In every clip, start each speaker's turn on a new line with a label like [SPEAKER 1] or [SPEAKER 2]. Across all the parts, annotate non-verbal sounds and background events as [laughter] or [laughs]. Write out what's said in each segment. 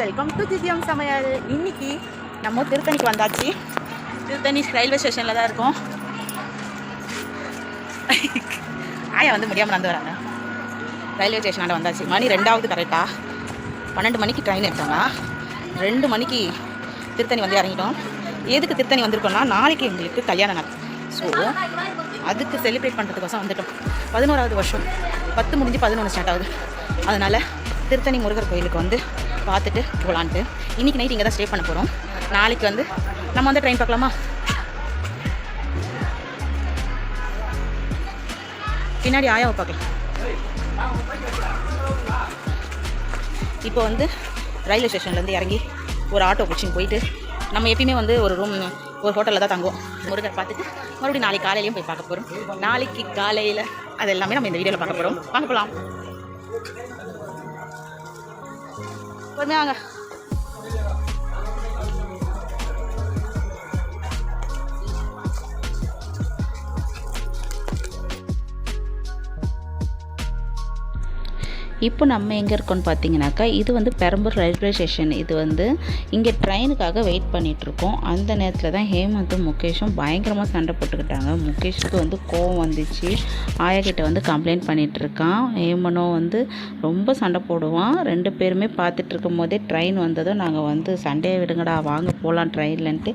[SPEAKER 1] Welcome to திவ்யம் சமையல் இன்னைக்கு நம்ம திருத்தணிக்கு வந்தாச்சு. திருத்தணி ரயில்வே ஸ்டேஷனில் தான் இருக்கோம். ஆயா வந்து முடியாமல் நடந்து வராங்க. ரயில்வே ஸ்டேஷனாண்ட வந்தாச்சு. மணி ரெண்டாவது கரெக்டாக பன்னெண்டு மணிக்கு ட்ரெயின் எடுத்தாங்க. ரெண்டு மணிக்கு திருத்தணி வந்து இறங்கிட்டோம். எதுக்கு திருத்தணி வந்திருக்கோம்னா நாளைக்கு எங்களுக்கு கல்யாண நாள். ஸோ அதுக்கு செலிப்ரேட் பண்ணுறதுக்கோசம் வந்துட்டோம். பதினோராவது வருஷம். பத்து முடிஞ்சு பதினொன்று ஸ்டார்ட் ஆகுது. அதனால் திருத்தணி முருகர் கோயிலுக்கு வந்து பார்த்துட்டு போகலான்ட்டு. இன்றைக்கி நைட் இங்கே தான் ஸ்டே பண்ண போகிறோம் நாளைக்கு வந்து நம்ம வந்து ட்ரெயின் பார்க்கலாமா? பின்னாடி ஆயாவை பார்க்கலாம். இப்போ வந்து ரயில்வே ஸ்டேஷன்லேருந்து இறங்கி ஒரு ஆட்டோ பிடிச்சின்னு போயிட்டு நம்ம எப்பயுமே வந்து ஒரு ரூம் ஒரு ஹோட்டலில் தான் தங்குவோம். முருகர் பார்த்துட்டு மறுபடியும் நாளைக்கு காலையிலையும் போய் பார்க்க போகிறோம் நாளைக்கு காலையில் அது எல்லாமே நம்ம இந்த வீடியோவில் பார்க்க போகிறோம் வாங்க போகலாம் பொறுமையாங்க
[SPEAKER 2] இப்போ நம்ம எங்கே இருக்கோம்னு பார்த்தீங்கன்னாக்கா இது வந்து பெரம்பூர் ரயில்வே ஸ்டேஷன். இது வந்து இங்கே ட்ரெயினுக்காக வெயிட் பண்ணிகிட்ருக்கோம் அந்த நேரத்தில் தான் ஹேமந்தும் முகேஷும் பயங்கரமாக சண்டை போட்டுக்கிட்டாங்க. முகேஷுக்கு வந்து கோவம் வந்துச்சு. ஆயா கிட்ட வந்து கம்ப்ளைண்ட் பண்ணிகிட்ருக்கான் ஹேமனும் வந்து ரொம்ப சண்டை போடுவான். ரெண்டு பேருமே பார்த்துட்டு இருக்கும் போதே ட்ரெயின் வந்ததும் நாங்கள் வந்து சண்டையை விடுங்கடா வாங்க போகலாம் ட்ரெயின்லன்ட்டு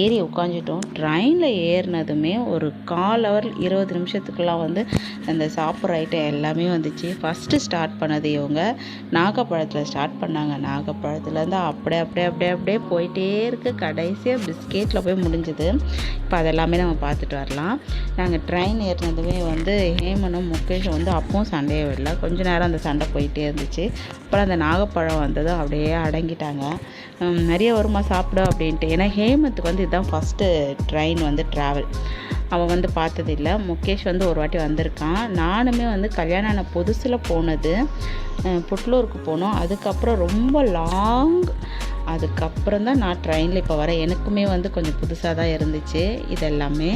[SPEAKER 2] ஏறி உட்காந்துட்டோம் ட்ரெயினில் ஏறினதுமே ஒரு கால் ஹவர் இருபது நிமிஷத்துக்குலாம் வந்து அந்த சாப்பிட்ற ஐட்டம் எல்லாமே வந்துச்சு. ஃபஸ்ட்டு ஸ்டார்ட் பண்ணது இவங்க. நாகப்பழத்தில் ஸ்டார்ட் பண்ணாங்க. நாகப்பழத்துலேருந்து அப்படியே அப்படியே அப்படியே அப்படியே போயிட்டே இருக்கு. கடைசியாக பிஸ்கெட்டில் போய் முடிஞ்சுது. இப்போ அதெல்லாமே நம்ம பார்த்துட்டு வரலாம். நாங்கள் ட்ரெயின் ஏறினதுமே வந்து ஹேமனும் முகேஷும் வந்து அப்பவும் சண்டையே விடல கொஞ்ச நேரம் அந்த சண்டை போயிட்டே இருந்துச்சு. அப்புறம் அந்த நாகப்பழம் வந்ததும் அப்படியே அடங்கிட்டாங்க. நிறைய வருமா சாப்பிட அப்படின்ட்டு. ஏன்னா ஹேமத்துக்கு வந்து இதுதான் ஃபஸ்ட்டு ட்ரெயின் வந்து ட்ராவல் அவன் வந்து பார்த்ததில்ல முகேஷ் வந்து ஒரு வாட்டி வந்திருக்கான். நானுமே வந்து கல்யாணம் ஆன புதுசில் போனது புட்லூருக்கு போனோம். அதுக்கப்புறம் ரொம்ப லாங் அதுக்கப்புறம் தான் நான் ட்ரெயினில் இப்போ வரேன். எனக்குமே வந்து கொஞ்சம் புதுசாக தான் இருந்துச்சு. இதெல்லாமே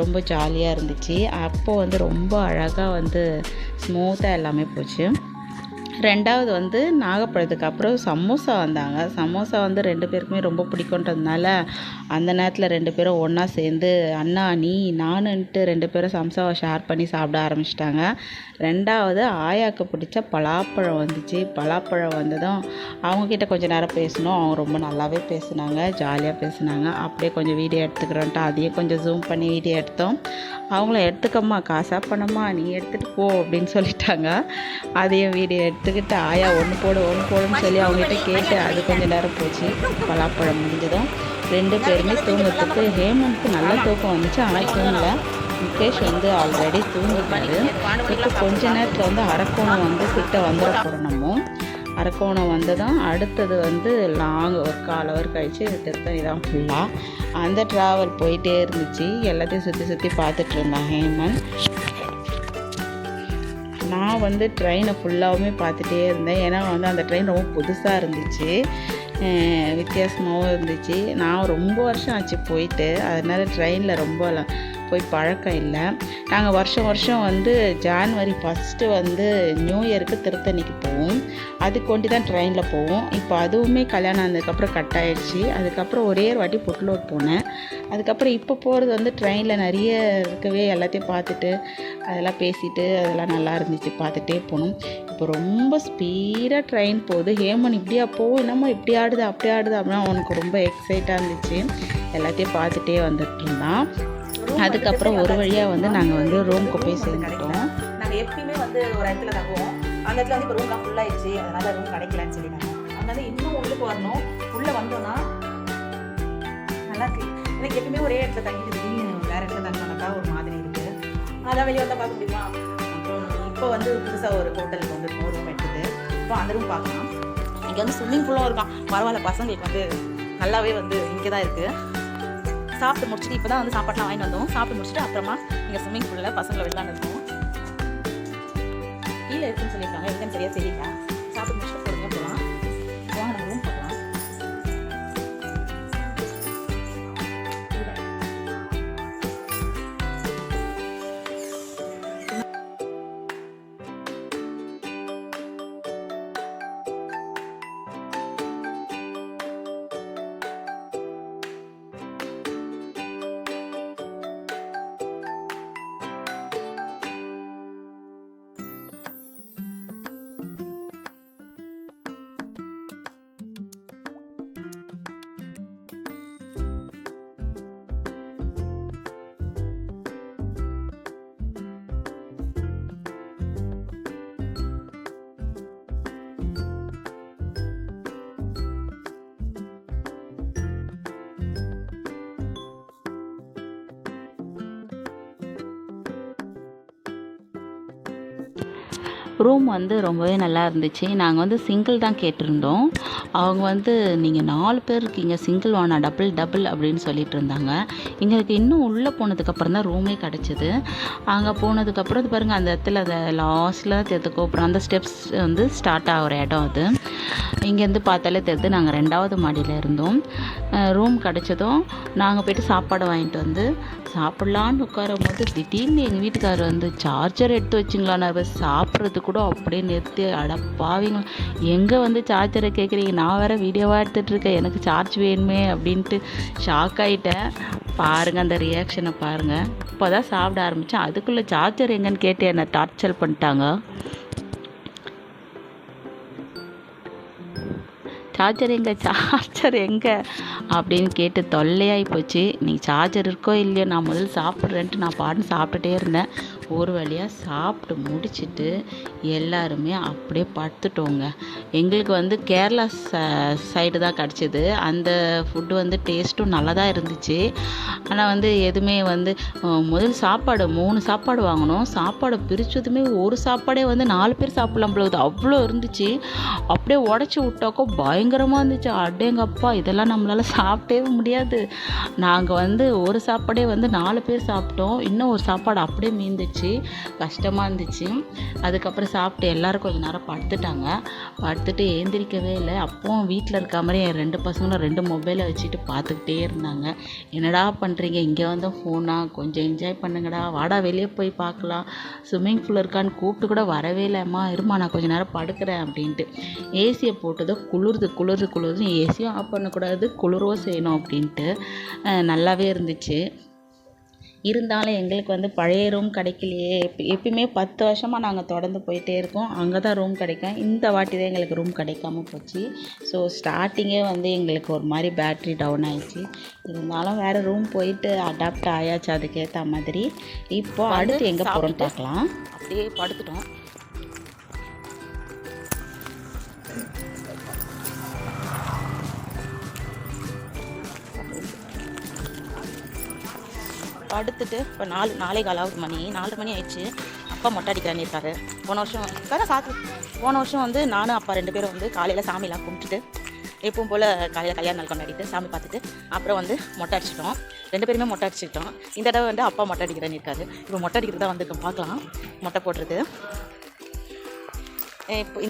[SPEAKER 2] ரொம்ப ஜாலியாக இருந்துச்சு. அப்போது வந்து ரொம்ப அழகாக வந்து ஸ்மூத்தாக எல்லாமே போச்சு. ரெண்டாவது வந்து நாகப்பழத்துக்கு அப்புறம் சமோசா வந்தாங்க. சமோசா வந்து ரெண்டு பேருக்குமே ரொம்ப பிடிக்குன்றதுனால அந்த நேரத்தில் ரெண்டு பேரும் ஒன்றா சேர்ந்து அண்ணா நீ நானுன்ட்டு ரெண்டு பேரும் சம்சாவை ஷேர் பண்ணி சாப்பிட ஆரம்பிச்சிட்டாங்க. ரெண்டாவது ஆயாக்கு பிடிச்ச பலாப்பழம் வந்துச்சு. பலாப்பழம் வந்ததும் அவங்கக்கிட்ட கொஞ்சம் நேரம் பேசினோம் அவங்க ரொம்ப நல்லாவே பேசுனாங்க ஜாலியாக பேசினாங்க. அப்படியே கொஞ்சம் வீடியோ எடுத்துக்கிறோன்ட்டு அதையும் கொஞ்சம் ஜூம் பண்ணி வீடியோ எடுத்தோம். அவங்கள எடுத்துக்கம்மா காசா பண்ணம்மா நீ எடுத்துகிட்டு போ அப்படின்னு சொல்லிட்டாங்க. அதையும் வீடியோ எடுத்துக்கிட்டு ஆயா ஒன்று போடு ஒன்று போடுன்னு சொல்லி அவங்ககிட்ட கேட்டு அது கொஞ்சம் நேரம் போச்சு. பலாப்பழம் முடிஞ்சதும். ரெண்டு பேருமே தூங்குறதுக்கு ஹேமந்த்க்கு நல்ல தூக்கம் வந்துச்சு ஆனால் தூங்கலை. முகேஷ் வந்து ஆல்ரெடி தூங்கிட்டாரு. இப்போ கொஞ்ச நேரத்தில் வந்து அரக்கோணம் வந்து கிட்ட வந்துட போகிறோம் அரக்கோணம் வந்ததும் அடுத்தது வந்து லாங் ஒரு கால் ஹவர் கழிச்சு திருத்தணி தான் ஃபுல்லாக அந்த ட்ராவல் போயிட்டே இருந்துச்சு. எல்லாத்தையும் சுற்றி சுற்றி பார்த்துட்டு இருந்தான் ஹேமந்த் நான் வந்து ட்ரெயினை ஃபுல்லாகவுமே பார்த்துட்டே இருந்தேன். ஏன்னா வந்து அந்த ட்ரெயின் ரொம்ப புதுசாக இருந்துச்சு. வித்தியாசமாகவும் இருந்துச்சு. நான் ரொம்ப வருஷம் ஆச்சு போயிட்டு. அதனால் ட்ரெயினில் ரொம்ப போய் பழக்கம் இல்லை. நாங்கள் வருஷம் வருஷம் வந்து ஜான்வரி ஃபஸ்ட்டு வந்து நியூ இயருக்கு திருத்தணிக்கு போவோம் அதுக்கு கொண்டு தான் ட்ரெயினில் போவோம். இப்போ அதுவுமே கல்யாணம் ஆனதுக்கப்புறம் கட் ஆயிடுச்சு. அதுக்கப்புறம் ஒரே ஒரு வாட்டி புட்லூர் போனேன். அதுக்கப்புறம் இப்போ போகிறது வந்து ட்ரெயினில் நிறைய இருக்கவே எல்லாத்தையும் பார்த்துட்டு அதெல்லாம் பேசிட்டு அதெல்லாம் நல்லா இருந்துச்சு பார்த்துட்டே போனோம். இப்போ ரொம்ப ஸ்பீடாக ட்ரெயின் போகுது. ஹேமன் இப்படியா போ என்னம்மா இப்படி ஆடுது அப்படி ஆடுது அப்படின்னா அவனுக்கு ரொம்ப எக்ஸைட்டாக இருந்துச்சு. எல்லாத்தையும் பார்த்துட்டே வந்துட்டு இருந்தான். அதுக்கப்புறம் ஒரு வழியாக வந்து நாங்கள் வந்து ரூமுக்கு போய் சேர்ந்துட்டோம்.
[SPEAKER 1] நாங்கள் எப்பயுமே வந்து ஒரு இடத்துல தங்குவோம். அந்த இடத்துல வந்து இப்போ ரூம்லாம் ஃபுல்லாகிடுச்சு அதனால ரூம் கிடைக்கலன்னு சொல்லிட்டாங்க. அதனால இன்னும் உள்ளுக்கு வரணும். உள்ளே வந்தோம்னா நல்லா இருக்கு. எனக்கு எப்பவுமே ஒரே இடத்துல தங்கிட்டு திடீர்னு வேற இடத்துல தங்கினாக்கா ஒரு மாதிரி இருக்குது அதான் வெளியே வந்தால் பார்க்க முடியுமா? அப்புறம் இப்போ வந்து புதுசாக ஒரு ஹோட்டலுக்கு வந்து ரூம் எடுத்துது இப்போ அந்த ரூம் பார்க்கலாம். இங்கே வந்து ஸ்விம்மிங் பூலும் இருக்கான். பரவாயில்ல பசங்களுக்கு வந்து நல்லாவே வந்து இங்கே தான் இருக்குது சாப்பிட்டு முடிச்சுட்டு இப்போ தான் வந்து சாப்பாடுலாம் வாங்கிட்டு வந்தோம். சாப்பிட்டு முடிச்சுட்டு அப்புறமா இங்கே ஸ்விம்மிங் பூலில் பசங்களை விளாண்டுருக்கோம் கீழே இருக்குன்னு சொல்லியிருக்காங்க எங்கன்னு சரியாக தெரியல ரூம்
[SPEAKER 2] வந்து ரொம்பவே நல்லா இருந்துச்சு. நாங்கள் வந்து சிங்கிள் தான் கேட்டிருந்தோம். அவங்க வந்து நீங்கள் நாலு பேர் இருக்கீங்க சிங்கிள் வானா டபுள் டபுள் அப்படின்னு சொல்லிட்டு இருந்தாங்க. எங்களுக்கு இன்னும் உள்ளே போனதுக்கப்புறம் தான் ரூமே கிடச்சிது. அங்கே போனதுக்கப்புறம் அது பாருங்கள் அந்த இடத்துல அந்த லாஸ்ட்டில் தெரிஞ்ச கோபுரம் அந்த ஸ்டெப்ஸ் வந்து ஸ்டார்ட் ஆகிற இடம் அது. இங்கேருந்து பார்த்தாலே தெரியுது நாங்கள் ரெண்டாவது மாடியில் இருந்தோம். ரூம் கிடச்சதும் நாங்கள் போயிட்டு சாப்பாடு வாங்கிட்டு வந்து சாப்பிட்லான்னு உட்காரும் போது திடீர்னு எங்கள் வீட்டுக்காரர் வந்து சார்ஜர் எடுத்து வச்சிங்களான்னு சாப்பிட்றதுக்கு கூட அப்படியே நிறுத்தி அடப்பாவிங்க எங்கே வந்து சார்ஜரை கேட்குறீங்க நான் வேறு வீடியோவாக எடுத்துகிட்ருக்கேன் எனக்கு சார்ஜ் வேணுமே அப்படின்ட்டு ஷாக் ஆகிட்டேன் பாருங்கள் அந்த ரியாக்ஷனை பாருங்கள் இப்போ தான் சாப்பிட ஆரம்பித்தேன் அதுக்குள்ளே சார்ஜர் எங்கன்னு கேட்டு என்னை டார்ச்சர் பண்ணிட்டாங்க. சார்ஜர் எங்கே? சார்ஜர் எங்கே? அப்படின்னு கேட்டு தொல்லையாகி போச்சு. நீ சார்ஜர் இருக்கோ இல்லையோ நான் முதல்ல சாப்பிட்றேன்ட்டு நான் பாட்டு சாப்பிட்டுட்டே இருந்தேன். ஒரு வழியாக சாப்பிட்டு முடிச்சுட்டு எல்லாருமே அப்படியே படுத்துட்டோங்க. எங்களுக்கு வந்து கேரளா ச சைடு தான் கிடச்சிது. அந்த ஃபுட்டு வந்து டேஸ்ட்டும் நல்லா தான் இருந்துச்சு. ஆனால் வந்து எதுவுமே வந்து முதல் சாப்பாடு மூணு சாப்பாடு வாங்கினோம். சாப்பாடை பிரித்ததுமே ஒரு சாப்பாடே வந்து நாலு பேர் சாப்பிடலாம் போல அவ்வளோ இருந்துச்சு. அப்படியே உடச்சி விட்டாக்கோ பயங்கரமாக இருந்துச்சு. அடேங்கப்பா இதெல்லாம் நம்மளால் சாப்பிட்டே முடியாது. நாங்கள் வந்து ஒரு சாப்பாடே வந்து நாலு பேர் சாப்பிட்டோம். இன்னும் ஒரு சாப்பாடு அப்படியே மீந்துச்சு. கஷ்டமாக இருந்துச்சு. அதுக்கப்புறம் சாப்பிட்டு எல்லோரும் கொஞ்சம் நேரம் படுத்துட்டாங்க. படுத்துட்டு ஏந்திரிக்கவே இல்லை. அப்போவும் வீட்டில் இருக்க மாதிரி என் ரெண்டு பசங்களும் ரெண்டு மொபைலை வச்சுட்டு பார்த்துக்கிட்டே இருந்தாங்க. என்னடா பண்ணுறீங்க இங்கே வந்து ஃபோனா கொஞ்சம் என்ஜாய் பண்ணுங்கடா. வாடா வெளியே போய் பார்க்கலாம். ஸ்விம்மிங் பூல் இருக்கான்னு கூப்பிட்டு கூட வரவே இல்லைம்மா. இருமா நான் கொஞ்ச நேரம் படுக்கிறேன் அப்படின்ட்டு. ஏசியை போட்டதும் குளிருது குளிர்து குளிருது ஏசியும் ஆஃப் பண்ணக்கூடாது குளிரோ செய்யணும் அப்படின்ட்டு. நல்லாவே இருந்துச்சு. இருந்தாலும் எங்களுக்கு வந்து பழைய ரூம் கிடைக்கலையே. எப்ப எப்பயுமே பத்து வருஷமாக நாங்கள் தொடர்ந்து போயிட்டே இருக்கோம். அங்கே தான் ரூம் கிடைக்கும். இந்த வாட்டி தான் எங்களுக்கு ரூம் கிடைக்காம போச்சு. ஸோ ஸ்டார்டிங்கே வந்து எங்களுக்கு ஒரு மாதிரி பேட்ரி டவுன் ஆயிடுச்சு. இருந்தாலும் வேறு ரூம் போயிட்டு அடாப்ட் ஆயாச்சு. அதுக்கேற்ற மாதிரி. இப்போ அடுத்து எங்கே போகிறோம்னு பார்க்கலாம்
[SPEAKER 1] அப்படியே படுத்துட்டோம். படுத்துட்டு இப்போ நாலு நாலே காலாவது மணி. நாலு மணி ஆயிடுச்சு. அப்பா மொட்டை அடிக்கிறான்னு இருக்காரு போன வருஷம் கதை சாத்து போன வருஷம் வந்து நானும் அப்பா ரெண்டு பேரும் வந்து காலையில் சாமிலாம் கும்பிட்டுட்டு எப்பவும் போல் காலையில் கல்யாண நாள் கொண்டாடிட்டு சாமி பார்த்துட்டு அப்புறம் வந்து மொட்டை அடிச்சிட்டோம் ரெண்டு பேருமே மொட்டை அடிச்சுக்கிட்டோம். இந்த தடவை வந்து அப்பா மொட்டை அடிக்கிறேன்னு இருக்காரு இப்போ மொட்டை அடிக்கிறது தான் வந்திருக்கோம் பார்க்கலாம். மொட்டை போடுறது இப்போ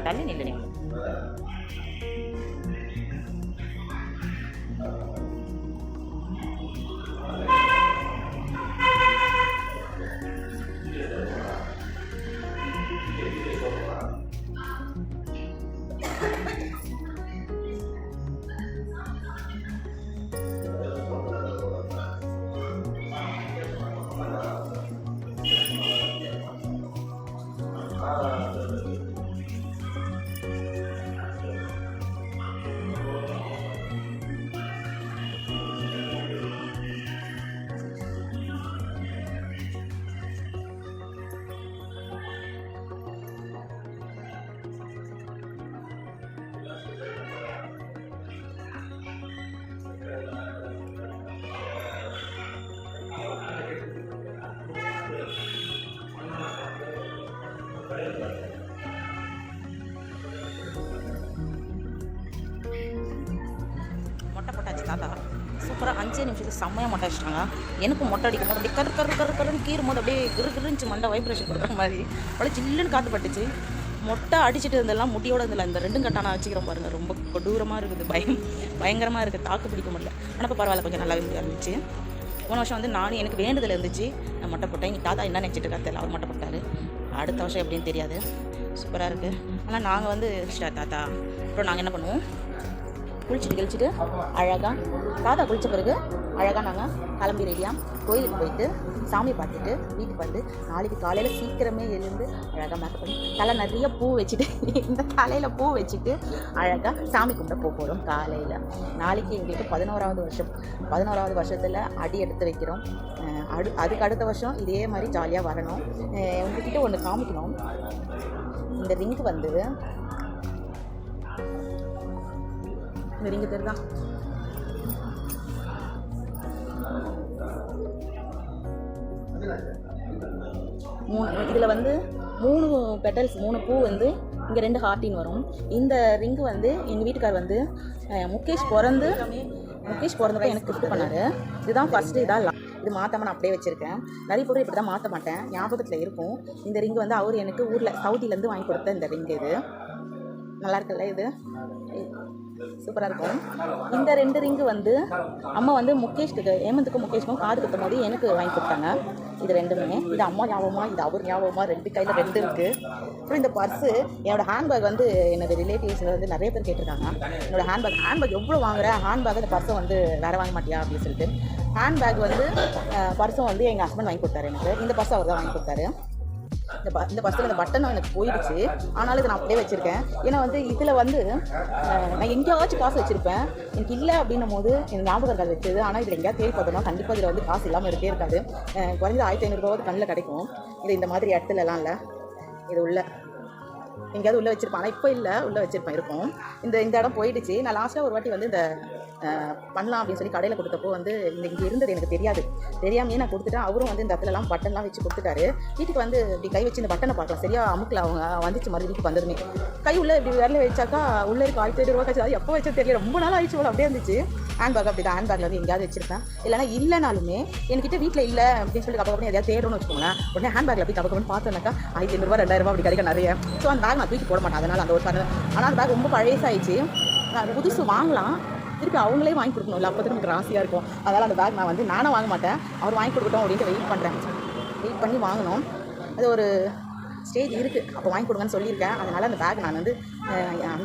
[SPEAKER 1] kalian ini nih. Thank. அஞ்சே நிமிஷத்துக்கு செம்மையாக மொட்டை அடிச்சிட்டாங்க. எனக்கும் மொட்டை அடிக்கும் போது அப்படியே கரு கரு கரு கருன்னு கீறும் போது அப்படியே கிரு கிருந்துச்சு மண்டை வைப்ரேஷன் கொடுக்குற மாதிரி. அப்படியே ஜில்லுன்னு காற்று பட்டுச்சு. மொட்டை அடிச்சிட்டு இருந்தெல்லாம் முடியோட இருந்தல இந்த ரெண்டும் கட்டான வச்சுக்கிறோம் பாருங்கள் ரொம்ப கொடூரமாக இருக்குது. பயம் பயங்கரமாக இருக்குது. தாக்கு பிடிக்க முடியல. ஆனால் இப்போ பரவாயில்ல. கொஞ்சம் நல்லாவே இருந்துச்சு போன வருஷம் வந்து நானும் எனக்கு வேண்டுதல் இருந்துச்சு. நான் மொட்டை போட்டேன். எங்கள் தாத்தா என்ன நினச்சிட்டு இருக்காரு தெரியல. அவர் மொட்டை போட்டார். அடுத்த வருஷம் எப்படின்னு தெரியாது. சூப்பராக இருக்குது ஆனால் நாங்கள் வந்து தாத்தா. அப்புறம் நாங்கள் என்ன பண்ணுவோம்? குளிச்சுட்டு கழிச்சிட்டு அழகாக தாத்தா குளித்த பிறகு அழகாக நாங்கள் கிளம்பி ரெடியாக கோயிலுக்கு போயிட்டு சாமி பார்த்துட்டு வீட்டுக்கு வந்து நாளைக்கு காலையில் சீக்கிரமே எழுந்து அழகாக மேக்கப் பண்ணி தலை நிறைய பூ வச்சுட்டு [laughs] இந்த தலையில் பூ வச்சுட்டு அழகாக சாமி கும்பிட போக போகிறோம் காலையில். நாளைக்கு எங்களுக்கு பதினோராவது வருஷம். பதினோராவது வருஷத்தில் அடி எடுத்து வைக்கிறோம். அடு அதுக்கு அடுத்த வருஷம் இதே மாதிரி ஜாலியாக வரணும். உங்ககிட்ட ஒன்று காமிக்கணும். இந்த ரிங்க் வந்து இந்த தெரியுதா மூணு இதில் வந்து மூணு பெட்டல்ஸ் மூணு பூ வந்து இங்கே ரெண்டு ஹார்ட்டின் வரும். இந்த ரிங்கு வந்து எங்கள் வீட்டுக்கார் வந்து முகேஷ் பிறந்து முகேஷ் பிறந்தப்ப எனக்கு கிஃப்ட் பண்ணார். இதுதான் ஃபஸ்ட்டு இதான் இது மாற்றாமல் நான் அப்படியே வச்சுருக்கேன். நிறைய பொருள் இப்படி தான் மாற்ற மாட்டேன். ஞாபகத்தில் இருக்கும். இந்த ரிங்கு வந்து அவர் எனக்கு ஊரில் சவுதியிலேருந்து வாங்கி கொடுத்த இந்த ரிங்கு இது. நல்லா இருக்குல்ல இது? சூப்பராக இருக்கும். இந்த ரெண்டு ரிங்கு வந்து அம்மா வந்து முகேஷ்க்கு ஹேமந்துக்கும் முகேஷ்க்கும் காது குத்தும் போது எனக்கு வாங்கி கொடுத்தாங்க. இது ரெண்டுமே. இது அம்மா ஞாபகமா? இது அவர் ஞாபகமா? ரெண்டு கையில் ரெண்டு இருக்குது அப்புறம் இந்த பர்ஸு என்னோடய ஹேண்ட்பேக் வந்து என்னோட ரிலேட்டிவ்ஸில் வந்து நிறைய பேர் கேட்டிருக்காங்க. என்னோடய ஹேண்ட்பேக் ஹேண்ட்பேக் எவ்வளோ வாங்குற? ஹேண்ட்பேக் இந்த பர்ஸை வந்து வேறு வாங்க மாட்டியா? அப்படின்னு சொல்லிட்டு. ஹேண்ட்பேக் வந்து பர்ஸும் வந்து எங்கள் ஹஸ்பண்ட் வாங்கி கொடுத்தாரு எனக்கு. இந்த பர்ஸ் அவர் தான் வாங்கி கொடுத்தாரு. இந்த ப இந்த பஸ்ஸில் இந்த பட்டனும் எனக்கு போயிடுச்சு. ஆனாலும் இதை நான் அப்படியே வச்சுருக்கேன். ஏன்னா வந்து இதில் வந்து நான் எங்கேயாச்சும் காசு வச்சுருப்பேன். எனக்கு இல்லை அப்படின்னும் போது எனக்கு ஞாபகம் இருக்காது வச்சது. ஆனால் இதில் எங்கேயாவது தேடி பார்த்தோம்னா கண்டிப்பாக இதில் வந்து காசு இல்லாமல் இருக்கே இருக்காது. குறைஞ்ச குறைஞ்சது ஆயிரத்தி ஐநூறுரூவாவது கண்ணில் கிடைக்கும். இது இந்த மாதிரி இடத்துலலாம் இல்லை. இது உள்ள. எங்கேயாவது உள்ளே வச்சுருப்பேன். ஆனால் இப்போ இல்லை. உள்ளே வச்சுருப்பேன். இருக்கும். இந்த இந்த இடம் போயிடுச்சு. நான் லாஸ்ட்டாக ஒரு வாட்டி வந்து இந்த பண்ணலாம் அப்படின்னு சொல்லி கடையில் கொடுத்தப்போ வந்து இந்த இங்கே இருந்தது எனக்கு தெரியாது. தெரியாமையே நான் கொடுத்துட்டேன். அவரும் வந்து இந்த இடத்துலலாம் பட்டன்லாம் வச்சு கொடுத்துட்டாரு. வீட்டுக்கு வந்து இப்படி கை வச்சு இந்த பட்டனை பார்க்கலாம். சரியா அமுக்கல அவங்க வந்துச்சு மாதிரி வீட்டுக்கு வந்ததுமே. கை உள்ள இப்படி விரல வச்சாக்கா உள்ள இருக்க ஆயிரத்தி ஐநூறுவா கழிச்சு அது எப்போ வச்சது தெரியல. ரொம்ப நாள் ஆயிடுச்சு போல அப்படியே இருந்துச்சு. ஹேண்ட் பேக் அப்படி தான் ஹேண்ட் பேக்கில் வந்து எங்கேயாவது வச்சிருப்பேன். இல்லைனா இல்லைனாலுமே என்கிட்ட வீட்டில் இல்லை அப்படின்னு சொல்லி கப்ப எதாவது தேடணும்னு வச்சுக்கோங்களேன். உடனே ஹேண்ட் பேக்கில் அப்படி கப்ப பார்த்தோன்னாக்கா ஆயிரத்தி ஐநூறுரூவா ரெண்டாயிரம் அப்படி கிடைக்க நிறைய. ஸோ அந்த பேக் நான் தூக்கி போட மாட்டேன். அதனால் அந்த ஒரு காரணம் ஆனால் அந்த பேக் ரொம்ப பழையசாயிடுச்சு நான் புதுசு வாங்கலாம். திருப்பி அவங்களே வாங்கி கொடுக்கணும்ல. அப்போ தான் எனக்கு ராசியாக இருக்கும். அதனால் அந்த பேக் நான் வந்து நானும் வாங்க மாட்டேன். அவர் வாங்கி கொடுக்கட்டும் அப்படின்ட்டு வெயிட் பண்ணுறேன் வெயிட் பண்ணி வாங்கணும். அது ஒரு ஸ்டேஜ் இருக்குது அப்போ வாங்கி கொடுங்கன்னு சொல்லியிருக்கேன். அதனால் அந்த பேக் நான் வந்து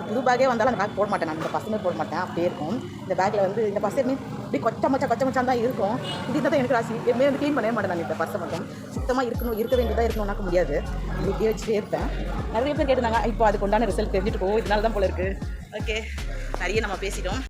[SPEAKER 1] புது பேக்கே வந்தாலும் அந்த பேக் போட மாட்டேன். நான் இந்த பசங்க போட மாட்டேன். அப்படியே இருக்கும். இந்த பேக்கில் வந்து இந்த பஸ் எப்பவுமே இப்படி கொச்ச மச்சா கொச்ச மச்சான் தான் இருக்கும். இது தான் எனக்கு ராசி. எப்பவுமே வந்து க்ளீன் பண்ணவே மாட்டேன் நான். இந்த பஸ்ஸை மட்டும். சுத்தமாக இருக்கணும் இருக்க வேண்டியதாக இருக்கணும்னாக்க முடியாது. இப்படியே வச்சுட்டே இருப்பேன். நிறைய பேர் கேட்டிருந்தாங்க இப்போ அதுக்கு உண்டான ரிசல்ட் தெரிஞ்சுட்டு போகும் இதனால தான் போல இருக்குது ஓகே நிறைய நம்ம பேசிட்டோம்.